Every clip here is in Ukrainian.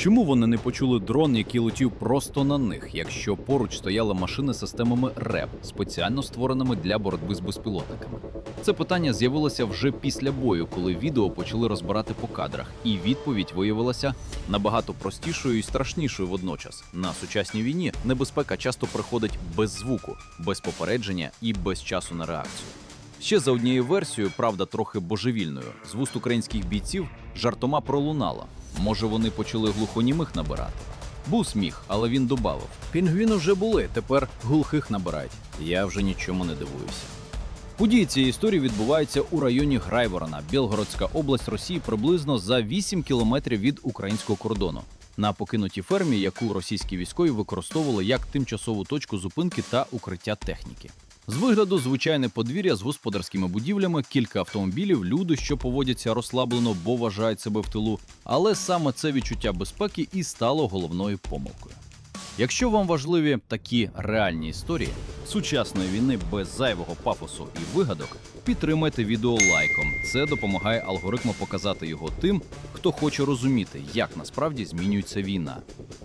Чому вони не почули дрон, який летів просто на них, якщо поруч стояли машини системами РЕП, спеціально створеними для боротьби з безпілотниками? Це питання з'явилося вже після бою, коли відео почали розбирати по кадрах, і відповідь виявилася набагато простішою і страшнішою водночас. На сучасній війні небезпека часто приходить без звуку, без попередження і без часу на реакцію. Ще за однією версією, правда, трохи божевільною, з вуст українських бійців жартома пролунала. Може, вони почали глухонімих набирати. Був сміх, але він добавив: Пінгвіни вже були, тепер глухих набирають. Я вже нічому не дивуюся. Події цієї історії відбуваються у районі Грайворона, Білгородська область Росії, приблизно за 8 кілометрів від українського кордону. На покинутій фермі, яку російські військові використовували як тимчасову точку зупинки та укриття техніки. З вигляду звичайне подвір'я з господарськими будівлями, кілька автомобілів, люди, що поводяться розслаблено, бо вважають себе в тилу. Але саме це відчуття безпеки і стало головною помилкою. Якщо вам важливі такі реальні історії сучасної війни без зайвого пафосу і вигадок, підтримайте відео лайком. Це допомагає алгоритму показати його тим, хто хоче розуміти, як насправді змінюється війна.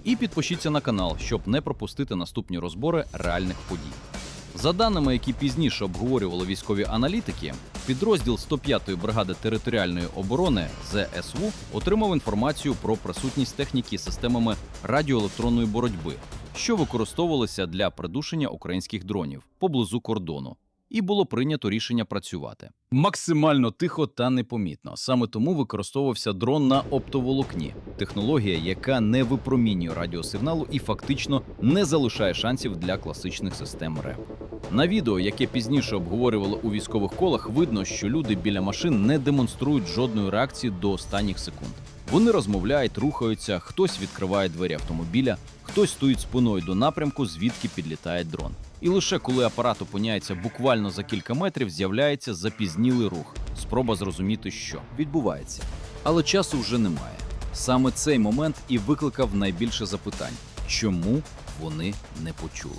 І підпишіться на канал, щоб не пропустити наступні розбори реальних подій. За даними, які пізніше обговорювали військові аналітики, підрозділ 105-ї бригади територіальної оборони ЗСУ отримав інформацію про присутність техніки системами радіоелектронної боротьби, що використовувалися для придушення українських дронів поблизу кордону. І було прийнято рішення працювати максимально тихо та непомітно. Саме тому використовувався дрон на оптоволокні, технологія, яка не випромінює радіосигналу і фактично не залишає шансів для класичних систем РЕП. На відео, яке пізніше обговорювали у військових колах, видно, що люди біля машин не демонструють жодної реакції до останніх секунд. Вони розмовляють, рухаються, хтось відкриває двері автомобіля, хтось стоїть спиною до напрямку, звідки підлітає дрон. І лише коли апарат опиняється буквально за кілька метрів, з'являється запізнілий рух, спроба зрозуміти, що відбувається. Але часу вже немає. Саме цей момент і викликав найбільше запитань, чому вони не почули.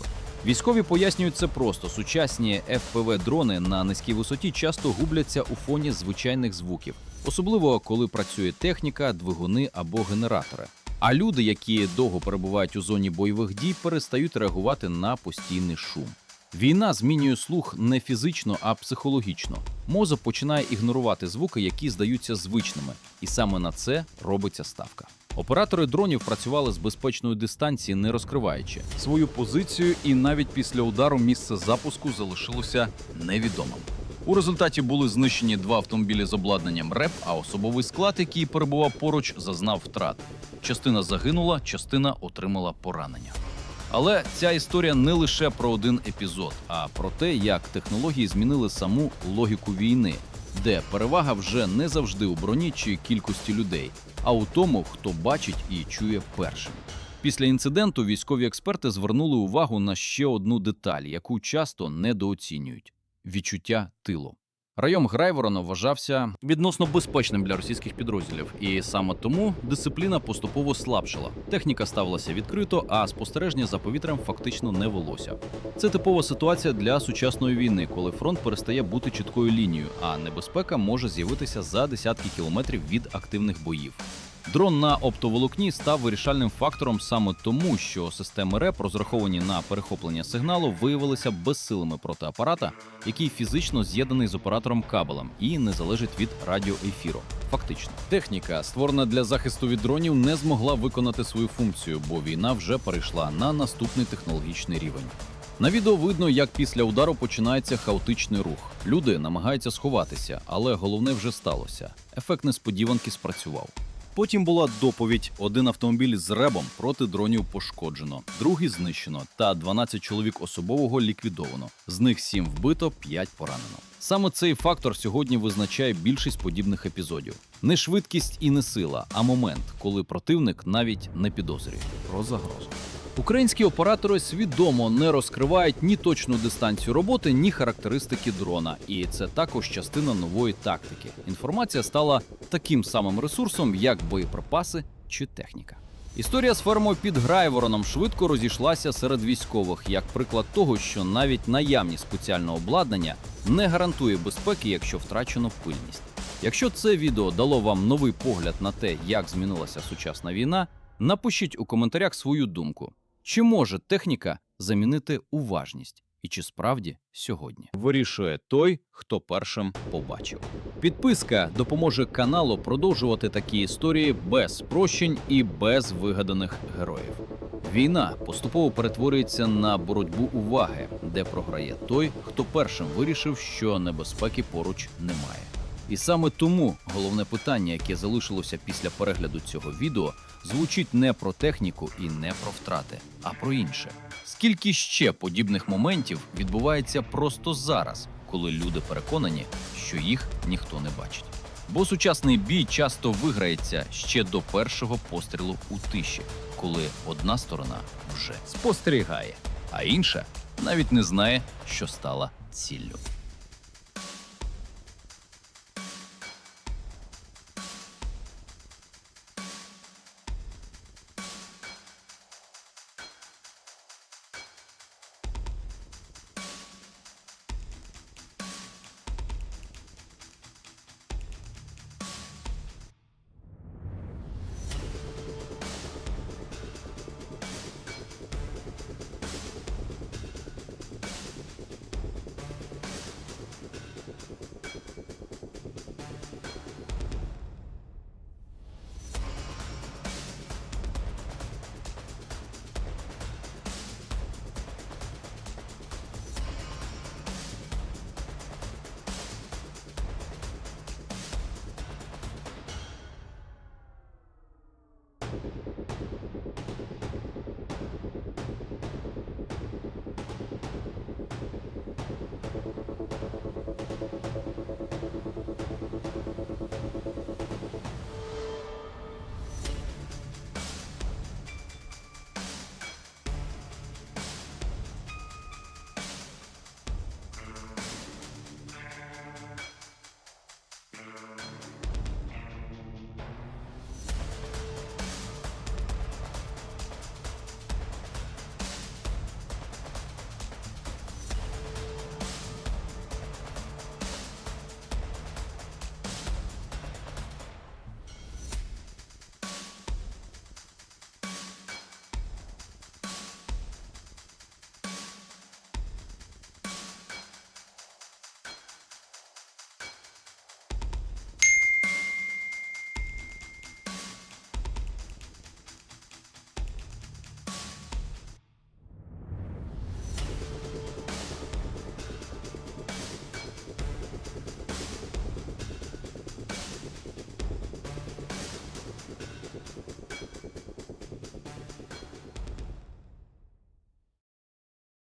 Військові пояснюють це просто: сучасні fpv дрони на низькій висоті часто губляться у фоні звичайних звуків, особливо коли працює техніка, двигуни або генератори. А люди, які довго перебувають у зоні бойових дій, перестають реагувати на постійний шум. Війна змінює слух не фізично, а психологічно. Мозок починає ігнорувати звуки, які здаються звичними, і саме на це робиться ставка. Оператори дронів працювали з безпечної дистанції, не розкриваючи свою позицію, і навіть після удару місце запуску залишилося невідомим. У результаті були знищені два автомобілі з обладнанням РЕП, а особовий склад, який перебував поруч, зазнав втрат. Частина загинула, частина отримала поранення. Але ця історія не лише про один епізод, а про те, як технології змінили саму логіку війни, де перевага вже не завжди у броні чи кількості людей, а у тому, хто бачить і чує першим. Після інциденту військові експерти звернули увагу на ще одну деталь, яку часто недооцінюють відчуття тилу. Район Грайворона вважався відносно безпечним для російських підрозділів, і саме тому дисципліна поступово слабшала. Техніка ставилася відкрито, а спостереження за повітрям фактично не велося. Це типова ситуація для сучасної війни, коли фронт перестає бути чіткою лінією, а небезпека може з'явитися за десятки кілометрів від активних боїв. Дрон на оптоволокні став вирішальним фактором саме тому, що системи РЕП, розраховані на перехоплення сигналу, виявилися безсилими проти апарата, який фізично з'єднаний з оператором кабелем і не залежить від радіоефіру. Фактично, техніка, створена для захисту від дронів, не змогла виконати свою функцію, бо війна вже перейшла на наступний технологічний рівень. На відео видно, як після удару починається хаотичний рух. Люди намагаються сховатися, але головне вже сталося. Ефект несподіванки спрацював. Потім була доповідь: один автомобіль з ребом проти дронів пошкоджено, другий знищено, та 12 чоловік особового ліквідовано. З них 7 вбито, 5 поранено. Саме цей фактор сьогодні визначає більшість подібних епізодів. Не швидкість і не сила, а момент, коли противник навіть не підозрює про загрозу. Українські оператори свідомо не розкривають ні точну дистанцію роботи, ні характеристики дрона, і це також частина нової тактики. Інформація стала таким самим ресурсом, як боєприпаси чи техніка. Історія з фермою під Грайвороном швидко розійшлася серед військових, як приклад того, що навіть наявність спеціального обладнання не гарантує безпеки, якщо втрачено пильність. Якщо це відео дало вам новий погляд на те, як змінилася сучасна війна, Напишіть у коментарях свою думку, чи може техніка замінити уважність, і чи справді сьогодні вирішує той, хто першим побачив. Підписка допоможе каналу продовжувати такі історії без спрощень і без вигаданих героїв. Війна поступово перетворюється на боротьбу уваги, де програє той, хто першим вирішив, що небезпеки поруч немає. І саме тому головне питання, яке залишилося після перегляду цього відео, звучить не про техніку і не про втрати, а про інше. Скільки ще подібних моментів відбувається просто зараз, коли люди переконані, що їх ніхто не бачить? Бо сучасний бій часто виграється ще до першого пострілу у тиші, коли одна сторона вже спостерігає, а інша навіть не знає, що стала ціллю.